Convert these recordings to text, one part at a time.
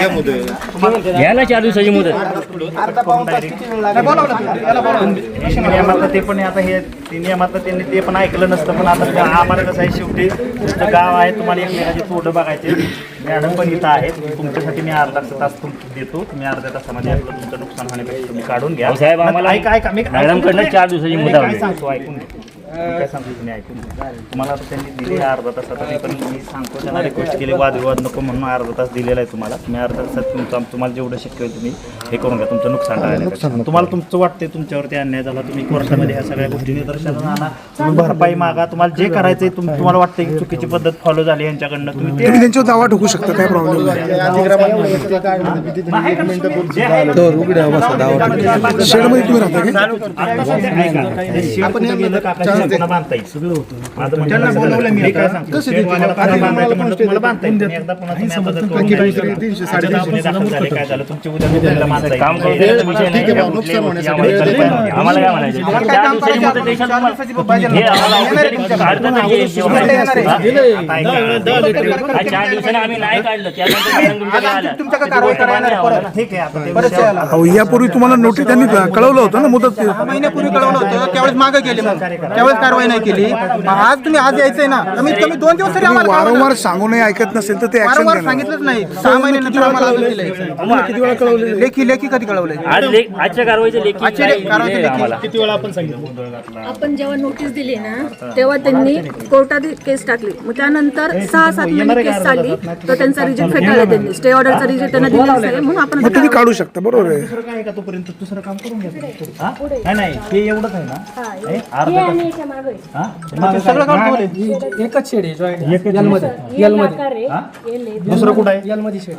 घ्यायला चार दिवसाची मुदत. नियमातलं ते पण आता हे नियमातलं त्यांनी ते पण ऐकलं नसतं पण आता आम्हाला कसं आहे शेवटी. तुमचं गाव आहे तुम्हाला एकमेकाची तोडं बघायचे मॅडम पण इथं आहेत. तुमच्यासाठी मी अर्धा तास तुम देतो. तुम्ही अर्ध्या तासामध्ये आपलं तुमचं नुकसान होण्यापेक्षा तुम्ही काढून घ्या. साहेब, आम्हाला ऐका ऐका मी मॅडमकडनं चार दिवसाची मुदत. सांगतो ऐकून घ्या. मी काय सांगतो तुम्ही ऐकून घ्या. तुम्हाला आता त्यांनी दिली अर्धा तासात मी पण मी सांगतो त्यांना रिक्वेस्ट केली वादविवाद नको म्हणून अर्धा तास दिलेला आहे तुम्हाला तुम्ही अर्धा तासात तुमचं तुम्हाला जेवढं शक्य होईल तुम्ही हे करून घ्या तुमचं नुकसान टाळण्यापेक्षा तुम्हाला तुमचं वाटते तुमच्यावरती अन्याय झाला तुम्ही कोर्टामध्ये ह्या सगळ्या गोष्टी निदर्शनाला आणा. तुम्ही भरपाई मागा तुम्हाला जे करायचंय तुम- तुम्हाला वाटतं की चुकीची पद्धत फॉलो झाली यांच्याकडनं तुम्ही तुम्ही त्यांच्यावर दावा ठोकू शकता काय प्रॉब्लेम नाही. शेडमध्ये तुम्ही राहता बांधता येईल. बांधता येईल. काय. काम आम्हाला चार दिवसाची. हे आम्हाला जेव्हा. आता ऐका. हा, चार दिवसाने आम्ही नाही काढलं त्यानंतर मॅडम तुमच्याकडे आल्या. ठीक आहे आता ते विषय- अहो यापूर्वी तुम्हाला नोटीस त्यांनी कळवलं होतं ना मुदत महिन्यापूर्वी कळवलं होतं त्यावेळेस मागे गेले मग. त्यावेळेस कारवाई नाही केली. मग आज तुम्ही आज यायचंय ना. कमीत कमी दोन दिवस तरी आम्हाला कळवा ना. वारंवार सांगूनही ऐकत नसेल तर ते ऍक्शन वारंवार घेणार सांगितलंच नाही. सहा महिन्यानंतर आम्हाला अजून दिलंय. किती वेळा कळवले लेखी लेखी कधी कळवलंय? आज लेख आजच्या कारवाईचे लेखी आजच्या नाही कारवाईचे दिले लेखी. आम्हाला. आपण जेव्हा नोटीस दिली ना तेव्हा त्यांनी कोर्टात केस टाकली. मग त्यानंतर सहा सात महिने केस चालली तर त्यांचा रिजेक्ट फेटाळला त्यांनी. स्टे ऑर्डरचा रिजेक्ट त्यांना दिलेला आहे म्हणून आपण मग तुम्ही काढू शकता बरोबर आहे. दुसरं काय आहे का तोपर्यंत? दुसरं काम करून घ्या हा? नाही नाही हे एवढंच आहे ना? हे अर्धा तास- हा? सगळं काढून ठेवलंय. एकच शेड आहे जॉईंट एलमध्ये एलमध्ये दुसरं कुठं आहे? एलमध्ये शेड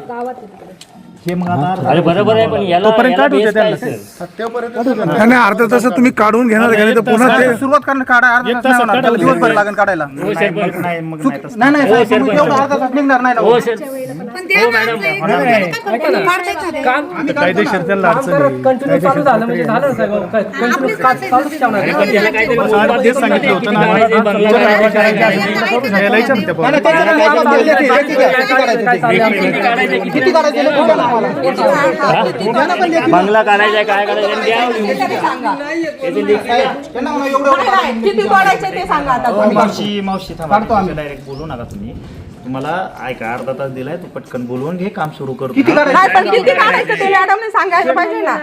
हे मग आता अर्धा- अरे बरोबर आहे पण याला याला base काय असेल? नाही, नाही अर्ध्या तासात तुम्ही काढून घेणार का? नाही तर पुन्हा ते सुरुवात करणं काढा अर्धा तास नाही होणार. त्याला दिवसभर लागेल काढायला. नाही मग नाही मग नाही तसं. नाही नाही साहेब, तुम्ही एवढं अर्धा तास निघणार नाही ना हो सर कंटिन्यू चालू झालं म्हणजे झालं ना साहेब कंटिन्यू चालूच ठेवणार त्याला काहीतरी मोजमाप सांगितलं होतं ना किती काढायचे एवढं किती पडायचे ते सांगा आता. मावशी मावशी थांबा. डायरेक्ट बोलू नका तुम्ही. तुम्हाला ऐका अर्धा तास दिलाय तू पटकन बोलवून घे काम सुरू करू किती हा? काढायचे पण किती काढायचं ते मॅडमने सांगायला पाहिजे ना.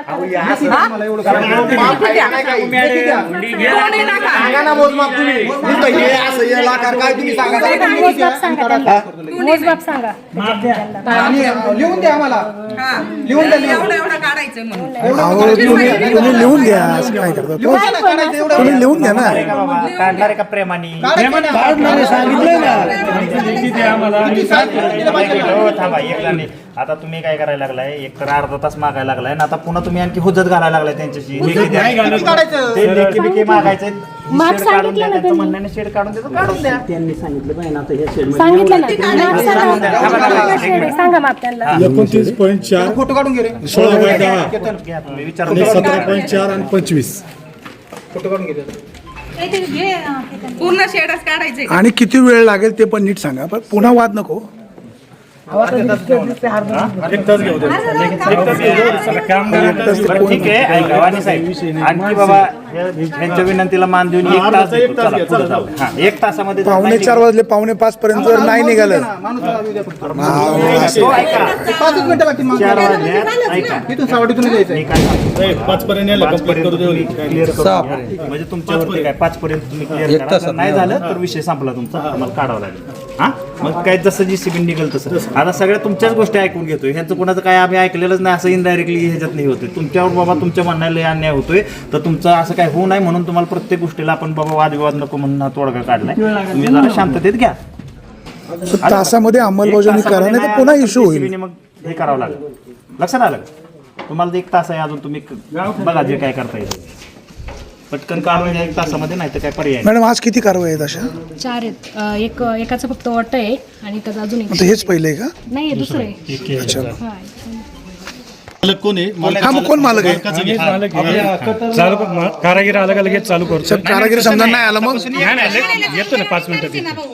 मोजमाप सांगा? आणि लिहून द्या आम्हाला. लिहून द्या लिहून. अहो तुम्ही तुम्ही लिहून द्या असं काय करता? लिहून द्या ना, काढायचं एवढं. तुम्ही लिहून द्या ना. का काढणार का हो, थांबा एक जण नाही. आता तुम्ही काय करायला लागलाय? एक तर अर्धा तास मागायला लागलाय आणि आता पुन्हा तुम्ही आणखी हुजत घालायला लागलाय त्यांच्याशी. लेखी द्या. किती काढायचं ते लेखी बिखी मागायचे माग शेड काढून द्या सांगितलं ना त्यांचं त्यांनी. म्हणण्याने शेड काढून देतो काढून द्या. सांगितलं ना माप सांगा शेड आहे. सांगा माप त्यांना. एकोणतीस पॉईंट चार फोटो काढून घे रे. सोळा पॉईंट दहा घ्या तुम्ही विचार आणि सतरा पॉईंट चार आणि पंचवीस. फोटो काढून घे पूर्ण शेडच काढायचे. आणि किती वेळ लागेल ते पण नीट सांगा. पण पुन्हा वाद नको. ठीक आहे. ऐका वाणी साहेब आणखी बाबा हे- ह्यांच्या विनंतीला मान देऊन एक तास देतो. चला, पुढे जाऊ. हा, एक तासामध्ये जर पावणे नाही चार वाजले पावणे पाच पर्यंत जर नाही निघालं. हो, ऐका. पाचच मिनिटं लागतील मग. चार वाजल्यात ऐका. इथून सावडीतून मी जायचंय. काय सांगतो? पाच पर्यंत यायला पाच complete पर्यंत करू तुम्ही देऊ. clear करून घ्या. म्हणजे तुमच्यावरती काय पाच पर्यंत तुम्ही क्लिअर करा. जर नाही झालं तर विषय संपला तुमचा. आम्हाला काढावा लागेल. हा? मग काय जसं जी सीबी निघेल तसं. आता सगळ्या तुमच्याच गोष्टी ऐकून घेतोय. ह्यांचं कोणाचं काय आम्ही ऐकलेलंच नाही असं इनडायरेक्टली ह्याच्यात नाही होते तुमच्यावर बाबा तुमच्या म्हणण्याला लय अन्याय होतोय. तर तुमचं असं काय होऊ नये म्हणून तुम्हाला प्रत्येक गोष्टीला आपण बाबा वादविवाद नको म्हणून हा तोडगा काढलाय. तुम्ही जरा शांततेत घ्या. तासामध्ये अंमलबजावणी करा नाही तर पुन्हा इश्यू होईल. मग हे करावं लागेल. लक्षात आलं का? तुम्हाला एक तास आहे अजून तुम्ही क- बघा जे काय करता येईल. पटकन घ्या एक तासामध्ये नाही तर काय पर्याय. मॅडम आज किती कारवाई आहेत अशा चार आहेत अं, एक एकाचं फक्त वाटत आहे आणि त्याचं अजून एक आता हेच पहिले का नाही दुसरं आहे अच्छा हा मालक कोण आहे मालक- हा मग कोण मालक आहे मालकाचं घे. हा. चालू कर- कारागीर आला का लगेच चालू करतो साहेब कारागिरी समजा नाही आला मग नाही नाही येतो ना पाच मिनिटात येतो.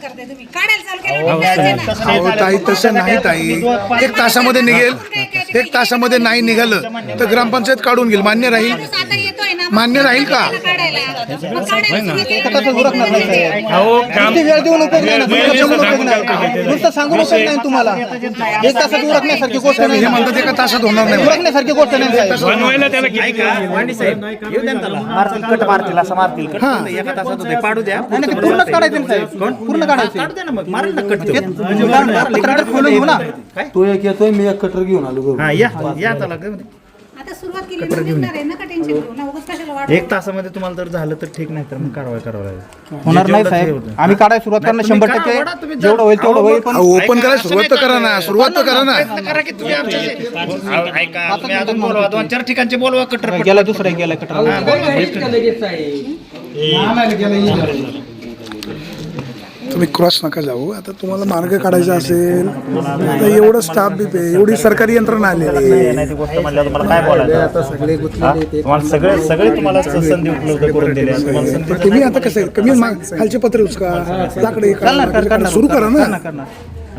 काय असं करताय तुम्ही? काढायला चालू केलं द्यायचे ना. अहो ताई तसं नाही ताई. एक तासामध्ये निघेल. एक तासामध्ये नाही निघालं तर ग्रामपंचायत काढून घेईल. मान्य राहील. माणूस आता येतोय ना मान्य राहील का? काढायला. मग काढायला सुरुवात केली. तसं उरकणार नाही. साहेब. अहो काम किती वेळ देऊन उपयोग नाही ना नुसतं सांगून उपयोग नाही नुसतं सांगून उपयोग नाही तुम्हाला. एक तासात उरकण्यासारखी गोष्ट नाही. हे म्हणतात एका तासात होणार नाही. उरकण्यासारखी गोष्ट नाही साहेब. बनवायला त्याला किती मारतील कट मारतील असं मारतील. कट एका तासात होते पाडू द्या. नाही, नाही, ते पूर्णच काढायचं ना साहेब पूर्ण काढायचं काढू द्या ना मग मारेल ना कट ते पत्रकार खोलून घेऊ ना तो एक येतोय मी एक कटर घेऊन आलो घरून. हा या या चला आता सुरुवात केली ना निघणार आहे नका टेन्शन घेऊ ना उगाच कशाला वाट एक तासामध्ये तुम्हाला जर झालं तर ठीक नाही तर मग कारवाई करावं लागेल होणार नाही जेवढं ते साहेब होतं. आम्ही काढायला सुरुवात करणार तुम्ही शंभर करा, टक्के तुम्ही जेवढं होईल तेवढं होईल पण ओपन करायला सुरुवात तर करा ना सुरुवात तर करा ना करा की तुम्ही आमच्या अहो, ऐका तुम्ही अजून बोलवा दोन चार ठिकाणचे बोलवा कटर गेला दुसरा गेला कटर तुम्ही क्रॉस नका जाऊ. आता तुम्हाला मार्ग काढायचा असेल आता एवढं स्टाफ बी पे एवढी सरकारी यंत्रणा आलेली आहे. नाही ती गोष्ट म्हणल्यावर तुम्हाला काय बोलायचं? हा? तुम्हाला सगळे सगळे तुम्हाला संधी उपलब्ध करून दिल्या तुम्हाला संधी पण तुम्ही आता कसं आहे? कमी माग खालचे पत्रे उचका लाकडे सुरू करा ना.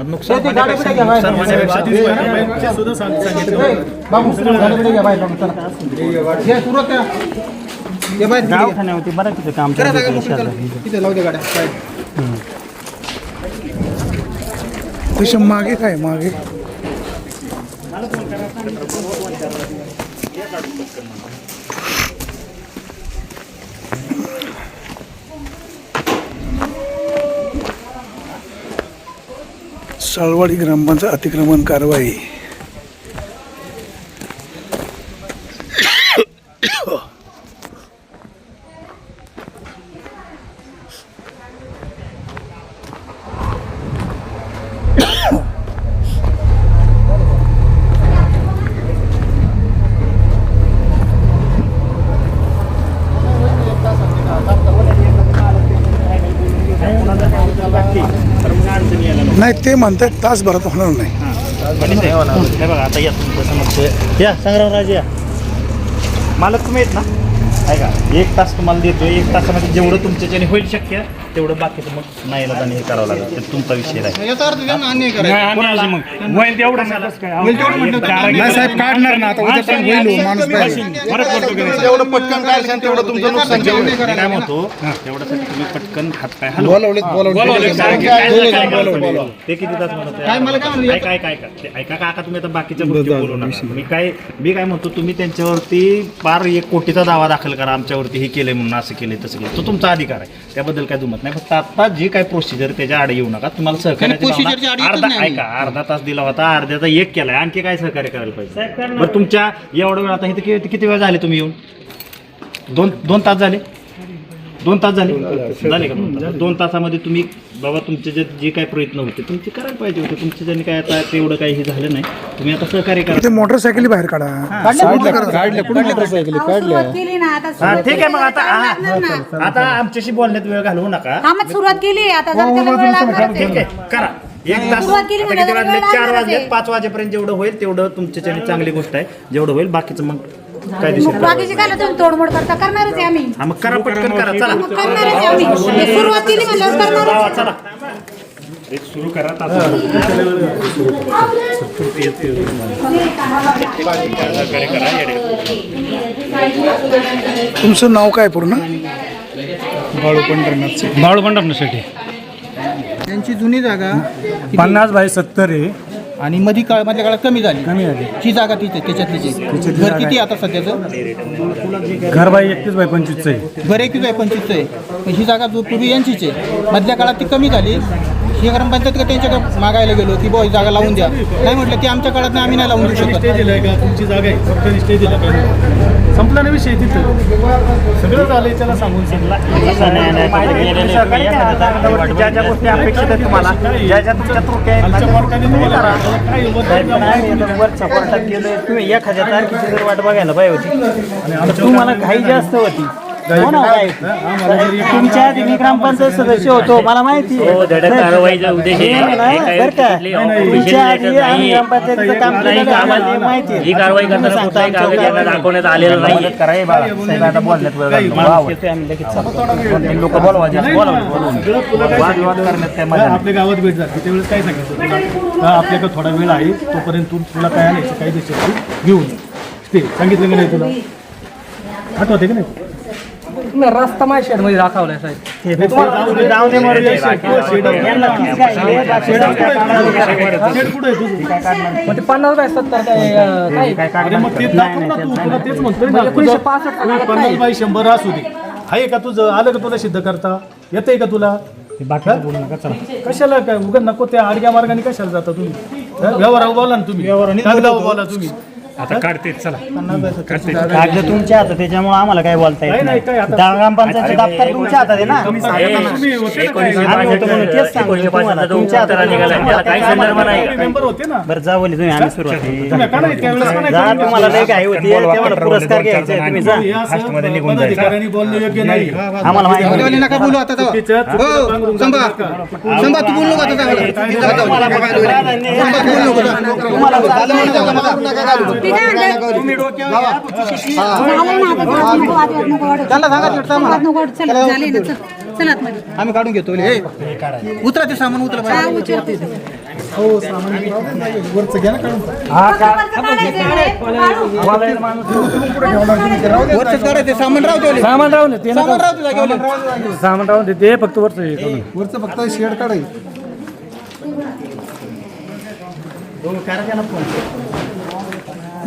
नुकसान होण्यापेक्षा नुकसान होण्यापेक्षा दवाखान्यावरती बऱ्याच काम लावू दे गाड्या. त्याच्यामागे काय मागे? साळवाडी ग्रामपंचायत अतिक्रमण कारवाई. नाही ते म्हणतात तासभरात होणार नाही. हे. बघा आता या तुमच्या समक्ष या संग्रामराज या. मालक तुम्ही आहेत ना? ऐका एक तास तुम्हाला देतो एक तासामध्ये जेवढं तुमच्याच्याने होईल शक्य तेवढं बाकीचं मग नाही आणि हे करावं लागेल. ते तुमचा विषय आहे याचा अर्थ त्यांना अन्याय करायचा. कोणाला? मग? वय तेवढं काय नाही साहेब काढणार ना आता. उद्या पण होईल हो, माणूस पाहिजे फरक पडतो की नाही? जेवढं पटकन काढशाल तेवढं तुमचं नुकसान जेवढं. मी काय म्हणतो तेवढ्यासाठी तुम्ही पटकन हात हलवा. बोलवले बोलवले ते किती तास म्हणत आहे? ऐका ऐका ऐका. ते ऐका काका तुम्ही आता बाकीच्या गोष्टी बोलू नका. मी काय मी काय म्हणतो तुम्ही त्यांच्यावरती पार एक कोटीचा दावा दाखल करा आमच्यावरती हे केलंय म्हणून असं केलंय तसं केलं तो तुमचा अधिकार आहे. त्याबद्दल काय दुमत नाही. फक्त आता जी काय प्रोसिजर त्याच्या आड येऊ नका. तुम्हाला येतच अर्धा ऐका अर्धा तास दिला होता अर्ध्याचा एक केलाय. आणखी काय सहकार्य करायला पाहिजे? बरं तुमच्या एवढा वेळ आता इथे किती किती वेळ झाले तुम्ही येऊन? दोन दोन तास झाले? दोन तास झाले? झाले का दोन तास? दोन तासामध्ये तुम्ही बाबा तुमचे जे जे काही प्रयत्न होते तुमचे करायला पाहिजे होते. तुमच्या ज्यांनी काय आता तेवढं काही हे झालं नाही तुम्ही आता सहकार्य करा. ते मोटरसायकली बाहेर काढा. काढले कुठे मोटरसायकली. अहो, सुरुवात केली ना आता हा सुरुवात ठीक आहे मग आता लागणार ना. हा, आता आमच्याशी बोलण्यात वेळ घालवू नका. हा मग सुरुवात केली आता जर त्याला वेळ लागणारच ठीक आहे. आहे करा. एक तास सुरुवात केली आता म्हणजे किती वेळ वाजले? चार लागणारच वाजले आहे. पाच वाजेपर्यंत जेवढं होईल तेवढं तुमच्याच्याने चांगली गोष्ट आहे. जेवढं होईल बाकीचं मग काय बाकीचे काय तुम्ही तोडमोड करता करणारच आहे आम्ही. हा मग करा पटकन करा चला. मग करणारच आहे आम्ही. हे सुरुवात केली म्हणल्यावर करणारच जावा, आहे. चला. एक सुरू करा तुमचं नाव काय पूर्ण? बाळू पंढरपूरसाठी त्यांची जुनी जागा पन्नास बाय सत्तर आहे. आणि मधी काळ मधल्या काळात कमी झाली. कमी झाली. ही जागा तीच आहे त्याच्यातलीच घर किती आता सध्याचं? घर बाई एकतीस बाय पंचवीस आहे. घर एकवीस आहे पंचवीस आहे. पण ही जागा जो पूर्वी यांचीच आहे. मधल्या काळात ती कमी झाली. ही ग्रामपंचायत का त्यांच्याकडे मागायला गेलो की ही जागा लावून द्या. नाही म्हटलं ती आमच्या काळात नाही आम्ही नाही लावून देऊ शकत. स्टे दिलाय का तुमची जागा आहे फक्त स्टे दिला पाहिजे संपला ना विषय तिथं सगळं झालंय त्याला सांगून ज्या ज्या गोष्टी अपेक्षित आहेत तुम्हाला ज्या ज्या तुमच्या आहेत तुम्ही हजार तारखेची जर वाट बघायला पाहिजे होती आणि तुम्हाला घाई जास्त होती. हो ना. तुमच्या मी ग्रामपंचायत सदस्य होतो मला माहिती आहे. हो धडक कारवाईचा उद्देश आहे. नाही, नाही, हे काही बरं का? कुठली official तुमच्या आधी letter आम्ही नाही. ग्रामपंचायतीचं काम कुठलाही केलेलं आहे, कामात- आम्हाला माहिती आहे. ही कारवाई करताना सांगतो कुठलाही आमच्या कागद यांना दाखवण्यात आलेलं नाही येतोय, आम्ही लगेच. लोक बोलवायचे वादविवाद? करण्यात काय मजा. आपल्या गावात भेट झाली त्यावेळेस काय सांगायचं तुला हा, आपल्याकडे थोडा वेळ आहे तोपर्यंत तू तुला काय आणायचं काही तू घेऊन ये. ते सांगितलं की नाही तुला आठवते की नाही तुम्ही रस्ता माझ्या शेडमध्ये दाखवलाय साहेब मग ते पन्नास बाय सत्तर काय एकोणीसशे पासष्ट पन्नास बाय शंभर असू दे. आहे का तुझं? आलं का तुला सिद्ध करता? येतंय का तुला? कशाला काय? उगा नको त्या आडग्या मार्गाने कशाला जाता तुम्ही? व्यवहारावर बोला ना तुम्ही? कागदावर बोला तुम्ही? कागद तुमच्या हातात त्याच्यामुळे आम्हाला काय बोलता नाही येत नाही. आता ग्रामपंचायतचे दप्तर तुमच्या हातात आहे ना? आम्ही होतो म्हणून तेच सांगतो तुम्हाला. जो तुमच्या हातात निघाला त्याला काही संदर्भ नाही. तुम्ही मेंबर होते ना. बरं जाऊ बोली तुम्ही. आम्ही सुरुवात तुम्ही का नाही त्यावेळेस का नाही जा तुम्हाला लय काय होती तेव्हा पुरस्कार घ्यायचा आहे, तुम्ही जा. हे नाही आम्हाला माहिती. नका बोलू आता तेव्हा. संभा. तू बोलू नका. तुम्हाला आता चल. आम्ही काढून घेतो ए, उतरा ते सामान उतरा हा, उचलते. वरचं घ्या ना काढून. वरचं काढायचं आहे. काढू. वरच करायचे सामान राहू दे सामान राहून दे, ते सामान राहू दे जागेवर. सामान राहून दे ते. फक्त वरचं हे करून. वरचं फक्त शेड काढायचं